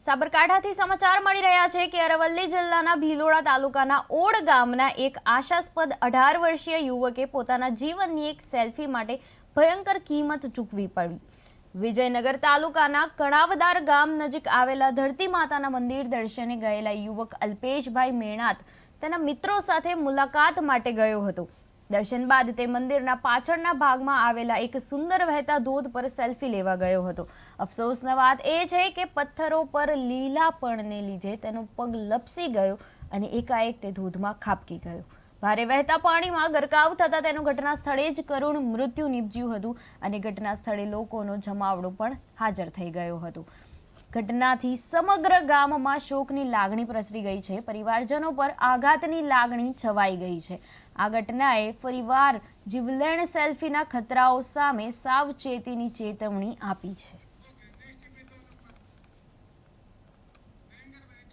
સાબરકાંઠાથી સમાચાર મળી રહ્યા છે કે અરવલ્લી જિલ્લાના ભીલોડા તાલુકાના ઓડ ગામના એક આશાસ્પદ અઢાર વર્ષીય યુવકે પોતાના જીવનની એક સેલ્ફી માટે ભયંકર કિંમત ચૂકવી પડી. વિજયનગર તાલુકાના કણાવદાર ગામ નજીક આવેલા ધરતી માતાના મંદિર દર્શને ગયેલા યુવક અલ્પેશભાઈ મેણાત તેના મિત્રો સાથે મુલાકાત માટે ગયો હતો. દર્શન બાદ તે મંદિરના પાછળના ભાગમાં આવેલા એક સુંદર વહેતા ધોધ પર સેલ્ફી લેવા ગયો હતો. અફસોસના વાત એ છે કે પથ્થરો પર લીલાપણને લીધે તેનો પગ લપસી ગયો અને એકાએક તે ધોધમાં ખાબકી ગયો. ભારે વહેતા પાણીમાં ગરકાવ થતાં તેનું ઘટના સ્થળે જ કરુણ મૃત્યુ નીપજ્યું હતું અને ઘટના સ્થળે લોકોનો જમાવડો પણ હાજર થઈ ગયો હતો. ઘટનાથી સમગ્ર ગામમાં શોકની લાગણી પ્રસરી ગઈ છે. પરિવારજનો પર આઘાતની લાગણી છવાઈ ગઈ છે. આ ઘટનાએ ફરીવાર જીવલેણ સેલ્ફીના ખતરાઓ સામે સાવચેતીની ચેતવણી આપી છે.